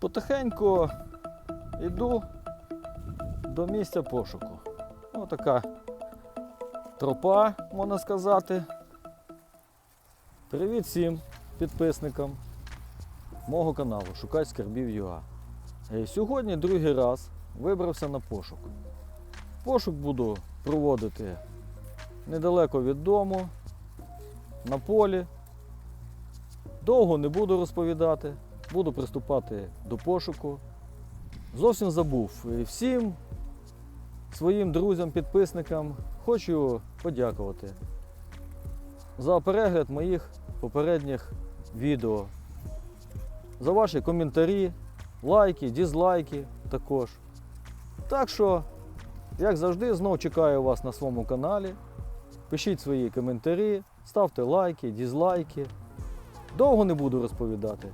Потихеньку йду до місця пошуку. Ось така тропа, можна сказати. Привіт всім підписникам мого каналу Шукай скарбів ЮА. Е, Сьогодні другий раз вибрався на пошук. Пошук буду проводити недалеко від дому, на полі. Довго не буду розповідати, буду приступати до пошуку. Зовсім забув всім своїм друзям, підписникам хочу подякувати за перегляд моїх попередніх відео, за ваші коментарі, лайки, дізлайки також. Так що, як завжди, знов чекаю вас на своєму каналі. Пишіть свої коментарі, ставте лайки, дізлайки. Довго не буду розповідати.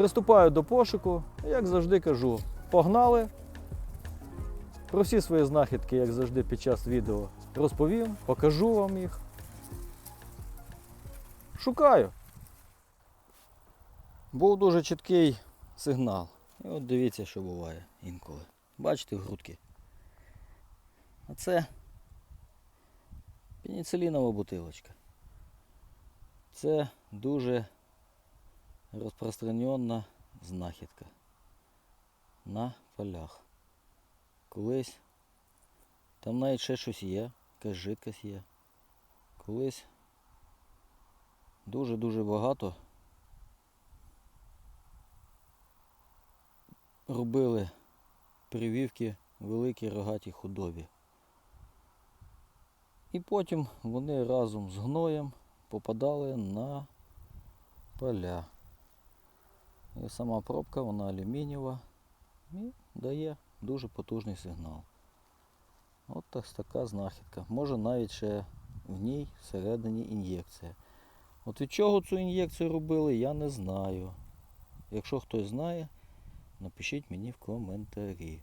Приступаю до пошуку, як завжди кажу, погнали. Про всі свої знахідки, як завжди, під час відео розповім, покажу вам їх. Шукаю. Був дуже чіткий сигнал. І от дивіться, що буває інколи. Бачите грудки. А це пеніцилінова бутилочка. Це дуже розпространена знахідка на полях. Колись там навіть ще щось є, якась жидкость є. Колись дуже-дуже багато робили прививки великій рогатій худобі. І потім вони разом з гноєм попадали на поля. І сама пробка, вона алюмінієва і дає дуже потужний сигнал. От так, така знахідка. Може навіть ще в ній всередині ін'єкція. От від чого цю ін'єкцію робили, я не знаю. Якщо хтось знає, напишіть мені в коментарі.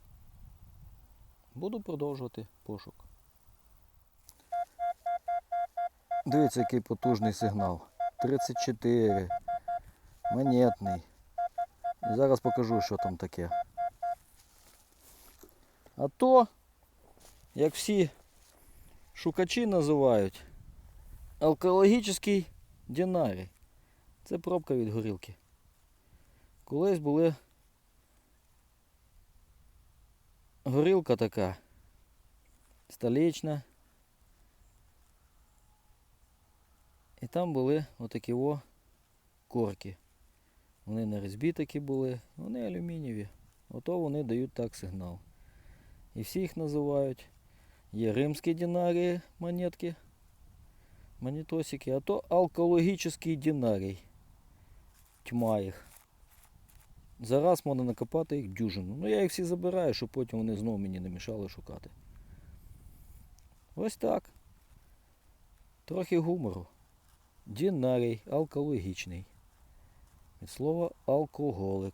Буду продовжувати пошук. Дивіться, який потужний сигнал. 34. Монетний. Зараз покажу, що там таке. А то, як всі шукачі називають, алкологічний динарій. Це пробка від горілки. Колись були горілка така столічна. І там були отакі о корки. Вони на різьбі такі були, вони алюмінієві. Ото вони дають так сигнал. І всі їх називають. Є римські динарії монетки, монетосики, а то алкологічний динарій. Тьма їх. Зараз можна накопати їх дюжину. Ну я їх всі забираю, щоб потім вони знову мені не мішали шукати. Ось так. Трохи гумору. Дінарій алкологічний. Від слова алкоголик.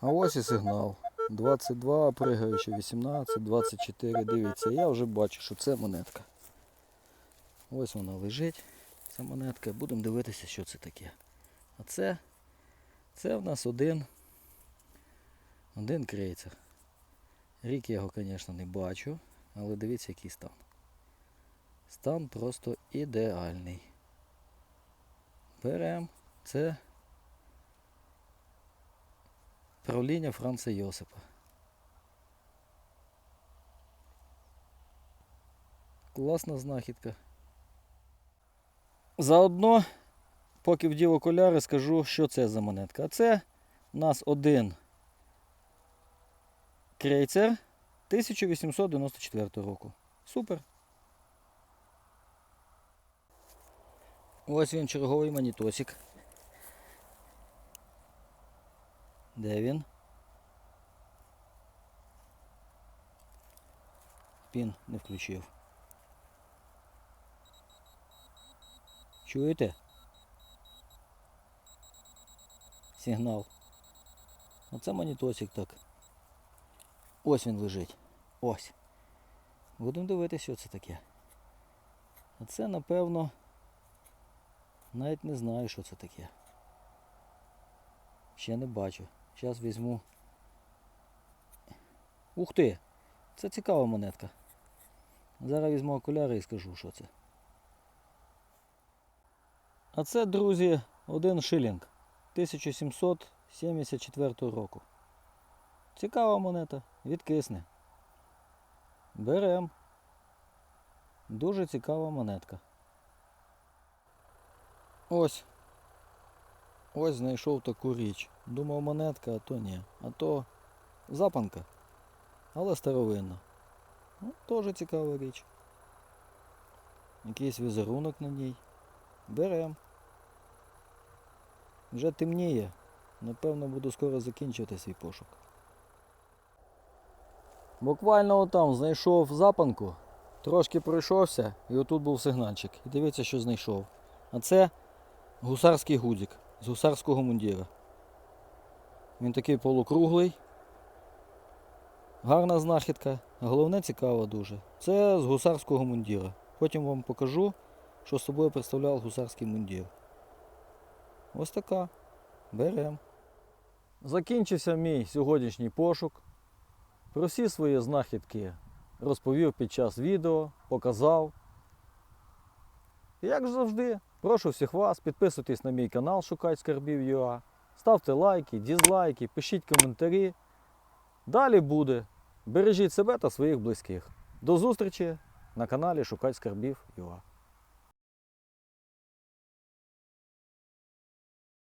А ось і сигнал. 22, пригаючи 18, 24. Дивіться, я вже бачу, що це монетка. Ось вона лежить. Ця монетка. Будемо дивитися, що це таке. А це, це в нас один, один крейцер. Рік я його, звісно, не бачу, але дивіться, який стан. Стан просто ідеальний. Беремо. Це правління Франца Йосипа. Класна знахідка. Заодно, поки вдів окуляри, скажу, що це за монетка. Це у нас один крейцер 1894 року. Супер. Ось він черговий монітосик. Де він? Пін не включив. Чуєте? Сигнал. Оце монітосик так. Ось він лежить. Ось. Будемо дивитися, що це таке. А це, напевно, Навіть не знаю, що це таке. Ще не бачу. Зараз візьму. Ух ти! Це цікава монетка. Зараз візьму окуляри і скажу, що це. А це, друзі, один шилінг 1774 року. Цікава монета, відкисне. Берем. Дуже цікава монетка. Ось. Ось знайшов таку річ. Думав монетка, а то ні. А то запанка. Але старовинна. Ну, теж цікава річ. Якийсь візерунок на ній. Берем. Вже темніє. Напевно, буду скоро закінчувати свій пошук. Буквально отам знайшов запанку, трошки пройшовся, і отут був сигнальчик. І дивіться, що знайшов. А це гусарський гудзик з гусарського мундіра. Він такий полукруглий. Гарна знахідка, головне цікаво дуже. Це з гусарського мундіра. Потім вам покажу, що з собою представляв гусарський мундір. Ось така. Берем. Закінчився мій сьогоднішній пошук. Про всі свої знахідки розповів під час відео, показав. Як завжди, прошу всіх вас підписуйтесь на мій канал Шукать скарбів ЮА. Ставте лайки, дізлайки, пишіть коментарі. Далі буде. Бережіть себе та своїх близьких. До зустрічі на каналі Шукать скарбів ЮА.